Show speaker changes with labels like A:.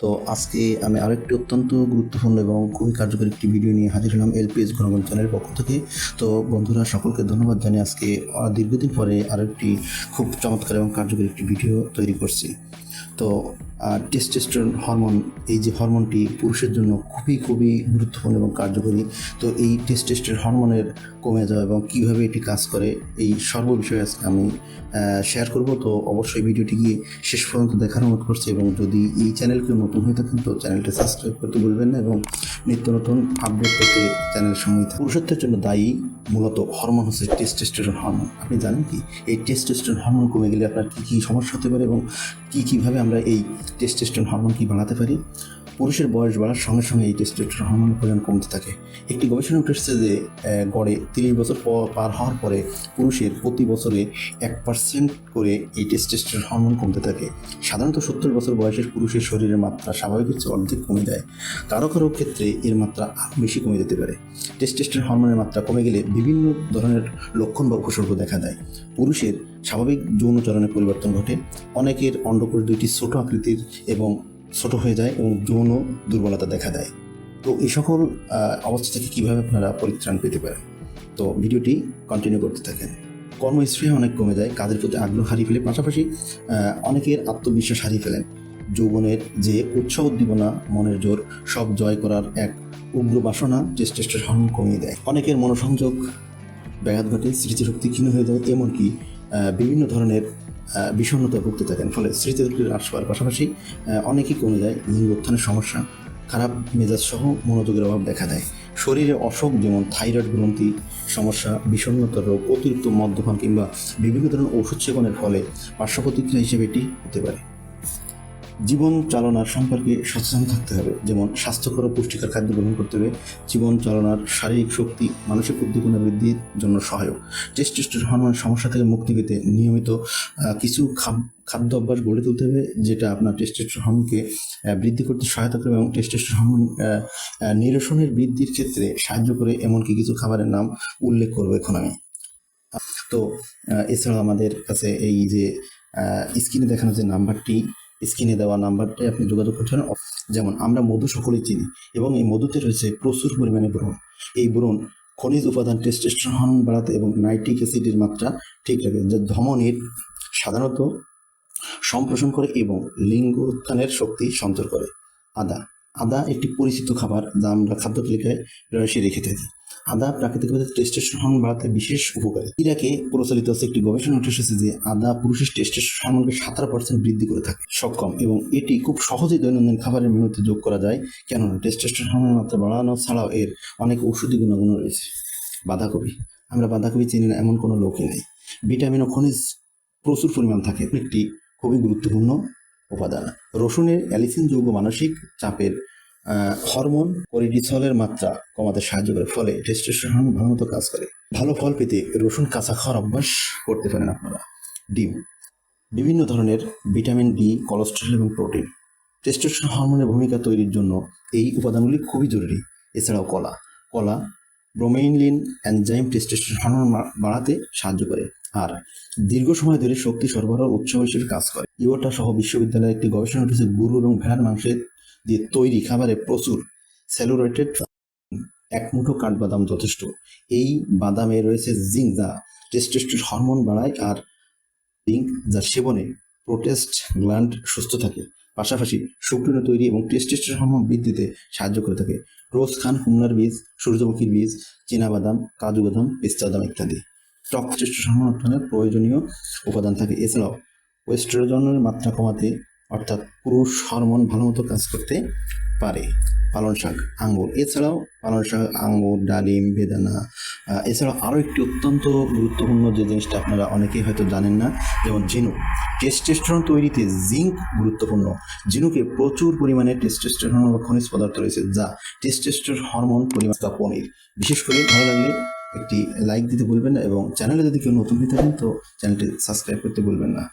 A: তো আজকে আমি আরেকটি অত্যন্ত গুরুত্বপূর্ণ এবং খুবই কার্যকরী একটি ভিডিও নিয়ে হাজির হলাম এলপিএস ঘনগণ চ্যানেলের পক্ষ থেকে। তো বন্ধুরা, সকলকে ধন্যবাদ জানিয়ে আজকে দীর্ঘদিন পরে আরেকটি খুব চমৎকার এবং কার্যকরী একটি ভিডিও তৈরি করছি। তো টেস্টেস্টোরেন হরমোন এই যে হরমোনটি পুরুষের জন্য খুবই খুবই গুরুত্বপূর্ণ এবং কার্যকরী। তো এই টেস্টেস্টের হরমোনের কমে যাওয়া এবং কীভাবে এটি কাজ করে, এই সর্ব বিষয়ে আজকে আমি শেয়ার করব। তো অবশ্যই ভিডিওটি গিয়ে শেষ পর্যন্ত দেখার অনুরোধ করছি এবং যদি এই চ্যানেলকে নতুন হয়ে থাকেন তো চ্যানেলটি সাবস্ক্রাইব করতে ভুলবেন না এবং নিত্য নতুন আপডেট পেতে চ্যানেলের সঙ্গে থাকুন। পুরুষত্বের জন্য দায়ী মূলত হরমোন হচ্ছে টেস্টোস্টেরন হরমোন আপনি জানেন কি? এই টেস্টোস্টেরন হরমোন কমে গেলে আপনার কী কী সমস্যা হতে পারে এবং কী কীভাবে আমরা এই টেস্টোস্টেরন হরমোন কি বাড়াতে পারি? পুরুষের বয়স বাড়ার সঙ্গে সঙ্গে এই টেস্টেস্টেরন হরমোনের পরিমাণ কমতে থাকে। একটি গবেষণা উঠে এসেছে যে গড়ে তিরিশ বছর পর- হওয়ার পরে পুরুষের প্রতি বছরে এক পার্সেন্ট করে এই টেস্টেস্টেরন হরমোন কমতে থাকে। সাধারণত সত্তর বছর বয়সের পুরুষের শরীরের মাত্রা স্বাভাবিকের চেয়ে অর্ধেক কমে যায়। কারও কারও ক্ষেত্রে এর মাত্রা আরও বেশি কমে যেতে পারে। টেস্টেস্টেরন হরমোনের মাত্রা কমে গেলে বিভিন্ন ধরনের লক্ষণ বা উপসর্গ দেখা দেয়। পুরুষের স্বাভাবিক যৌনচরণে পরিবর্তন ঘটে। অনেকের অন্ডকোষ দুইটি ছোট আকৃতির এবং ছোট হয়ে যায় এবং যৌন দুর্বলতা দেখা দেয়। তো এই সকল অবস্থা থেকে কীভাবে আপনারা পরিত্রাণ পেতে পারেন? তো ভিডিওটি কন্টিনিউ করতে থাকেন। কর্মস্পৃহা অনেক কমে যায়, কাজের প্রতি আগ্রহ হারিয়ে ফেলে, পাশাপাশি অনেকের আত্মবিশ্বাস হারিয়ে ফেলেন। যৌবনের যে উৎসাহ উদ্দীপনা, মনের জোর, সব জয় করার এক উগ্র বাসনা টেস্টেস্টের হরমোন কমিয়ে দেয়। অনেকের মনোসংযোগ ব্যাঘাত ঘটে, স্মৃতিশক্তি ক্ষীণ হয়ে যায়, এমনকি বিভিন্ন ধরনের বিষণ্ণতা ভুগতে থাকেন। ফলে স্মৃতিশক্তি হ্রাস পাওয়ার পাশাপাশি অনেকেই কমে যায় লিঙ্গ উত্থানের সমস্যা, খারাপ মেজাজ সহ মনোযোগের অভাব দেখা দেয়। শরীরে অসুখ যেমন থাইরয়েড গ্রন্থি সমস্যা, বিষণ্ণতার রোগ, অতিরিক্ত মদ্যপান কিংবা বিভিন্ন ধরনের ওষুধ সেবনের ফলে পার্শ্বপ্রতিক্রিয়া হিসেবে এটি হতে পারে। জীবন চালনার সম্পর্কে সচেতন থাকতে হবে। যেমন স্বাস্থ্যকর ও পুষ্টিকর খাদ্য গ্রহণ করতে হবে। জীবন চালনার শারীরিক শক্তি, মানসিক উদ্দীপনা বৃদ্ধির জন্য সহায়ক। টেস্টোস্টেরন হরমোন সমস্যা থেকে মুক্তি পেতে নিয়মিত কিছু খাদ্য অভ্যাস গড়ে তুলতে হবে, যেটা আপনার টেস্টোস্টেরন হরমোনকে বৃদ্ধি করতে সহায়তা করবে এবং টেস্টোস্টেরন হরমোন নিরসনের বৃদ্ধির ক্ষেত্রে সাহায্য করে এমনকি কিছু খাবারের নাম উল্লেখ করব এখন আমি। তো এছাড়াও আমাদের কাছে এই যে স্ক্রিনে দেখানো যে নাম্বারটি স্ক্রিনে দেওয়া নাম্বারটি আপনি যোগাযোগ করতে পারেন। যেমন, আমরা মধু সকলেই চিনি এবং এই মধুতে রয়েছে প্রচুর পরিমাণে ব্রণ। এই ব্রণ খনিজ উপাদান টেস্টোস্টেরন বাড়াতে এবং নাইট্রিক অ্যাসিডের মাত্রা ঠিক রাখে, যা ধমনীর সাধারণত সম্প্রসারণ করে এবং লিঙ্গ উত্থানের শক্তি সঞ্চয় করে। আদা আদা একটি পরিচিত খাবার যা আমরা খাদ্য তালিকায় রয়েছে রেখে থাকি। আদা প্রাকৃতিকভাবে টেস্টোস্টেরন হরমোন বাড়াতে বিশেষ উপকারী। ইরাকে প্রচলিত আছে একটি গবেষণা উঠে এসেছে যে আদা পুরুষের টেস্টোস্টেরন হরমোনকে সতেরো পার্সেন্ট বৃদ্ধি করে থাকে, সক্ষম, এবং এটি খুব সহজেই দৈনন্দিন খাবারের মেনুতে যোগ করা যায়। কেননা টেস্টোস্টেরন হরমোনের মাত্রা বাড়ানো ছাড়াও এর অনেক ঔষধি গুণাগুণ রয়েছে। বাঁধাকপি। আমরা বাঁধাকপি চিনি না, এমন কোনো লোকই নেই। ভিটামিন ও খনিজ প্রচুর পরিমাণ থাকে একটি খুবই গুরুত্বপূর্ণ উপাদান। রসুনের অ্যালিসিন যৌগ মানসিক চাপের হরমোন করিডিসলের মাত্রা কমাতে সাহায্য করে, ফলে টেস্টোস্টেরন ভালো মতো কাজ করে। ভালো ফল পেতে রসুন, কাঁচা খাওয়ার অভ্যাস করতে পারেন আপনারা। ডিম। বিভিন্ন ধরনের ভিটামিন ডি, কোলেস্টেরল এবং প্রোটিন। টেস্টোস্টেরন হরমোনের ভূমিকা তৈরির জন্য এই উপাদানগুলি খুবই জরুরি। এছাড়াও কলা। কলা ব্রোমেইনলিন এনজাইম টেস্টোস্টেরন হরমোন বাড়াতে সাহায্য করে। আর দীর্ঘ সময় ধরে শক্তি সরবরাহ উৎস হিসেবে কাজ করে। ইওটা সহ বিশ্ববিদ্যালয়ের একটি গবেষণা উঠেছে গরু এবং ভেড়ার মাংসের দিয়ে তৈরি খাবারে প্রচুর স্যালুরেটেড এক মুঠো কাঠবাদাম যথেষ্ট। এই বাদামে রয়েছে জিঙ্ক যা টেস্টোস্টেরন হরমোন বাড়ায় আর জিঙ্ক যা সেবনে প্রোটেস্ট গ্ল্যান্ড সুস্থ থাকে। পাশাপাশি শুক্রাণু তৈরি এবং টেস্টোস্টেরন হরমোন বৃদ্ধিতে সাহায্য করে থাকে। রোজ খান কুমড়ার বীজ, সূর্যমুখীর বীজ, চীনাবাদাম, কাজু বাদাম, পেস্তা বাদাম ইত্যাদি। টক টেস্টোস্টেরন হরমোন উৎপাদনের প্রয়োজনীয় উপাদান থাকে। এছাড়াও ওয়েস্ট্রোজনের মাত্রা কমাতে অর্থাৎ পুরুষ হরমোন ভালোমতো কাজ করতে পারে। পালন শাক, আঙ্গুর। এছাড়াও পালন শাক, আঙ্গুর, ডালিম, বেদানা এছাড়াও আরও একটি অত্যন্ত গুরুত্বপূর্ণ যে জিনিসটা আপনারা অনেকেই হয়তো জানেন না, যেমন ঝিনুক। টেস্টোস্টেরন তৈরিতে জিঙ্ক গুরুত্বপূর্ণ। ঝিনুকে প্রচুর পরিমাণে টেস্টোস্টেরন বা খনিজ পদার্থ রয়েছে যা টেস্টোস্টেরন হরমোন পরিমাণ বা পনির। বিশেষ করে ভালো লাগলে একটি লাইক দিতে ভুলবেন না এবং চ্যানেলে যদি কেউ নতুন হয়ে থাকেন তো চ্যানেলটি সাবস্ক্রাইব করতে ভুলবেন না।